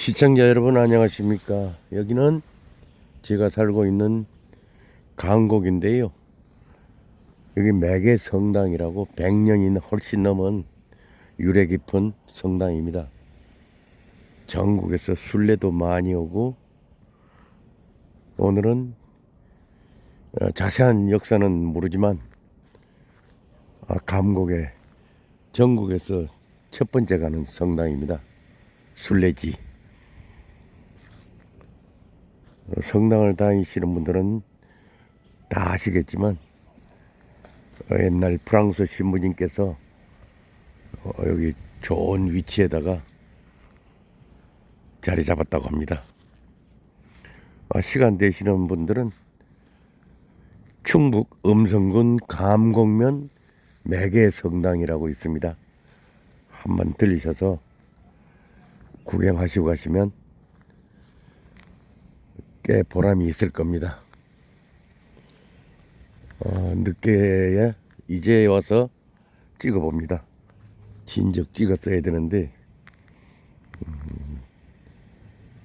시청자 여러분 안녕하십니까? 여기는 제가 살고 있는 강곡인데요. 여기 매개 성당이라고 100년이 훨씬 넘은 유래 깊은 성당입니다. 전국에서 순례도 많이 오고 오늘은 어, 자세한 역사는 모르지만 아, 감곡에 전국에서 첫 번째 가는 성당입니다. 순례지 어, 성당을 다니시는 분들은 다 아시겠지만 어, 옛날 프랑스 신부님께서 어, 여기 좋은 위치에다가 자리 잡았다고 합니다. 아, 시간 되시는 분들은 충북 음성군 감곡면 매개 성당이라고 있습니다. 한번 들리셔서 구경하시고 가시면 꽤 보람이 있을 겁니다. 어, 늦게 이제 와서 찍어봅니다. 진즉 찍었어야 되는데 음,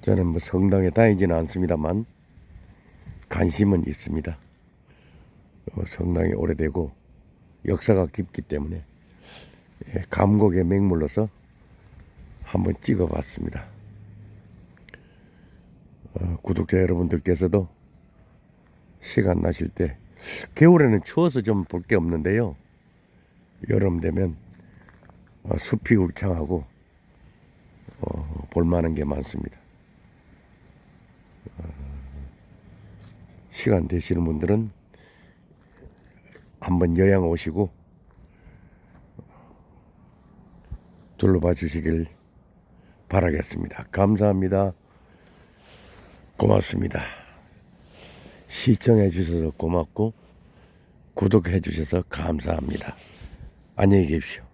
저는 뭐 성당에 다니지는 않습니다만 관심은 있습니다. 어, 성당이 오래되고 역사가 깊기 때문에 예, 감곡의 맹물로서 한번 찍어봤습니다. 어, 구독자 여러분들께서도 시간 나실 때 겨울에는 추워서 좀 볼 게 없는데요. 여름 되면 어, 숲이 울창하고 어, 볼만한 게 많습니다. 어, 시간 되시는 분들은 한번 여행 오시고 둘러봐 주시길 바라겠습니다. 감사합니다. 고맙습니다. 시청해 주셔서 고맙고 구독해 주셔서 감사합니다. 안녕히 계십시오.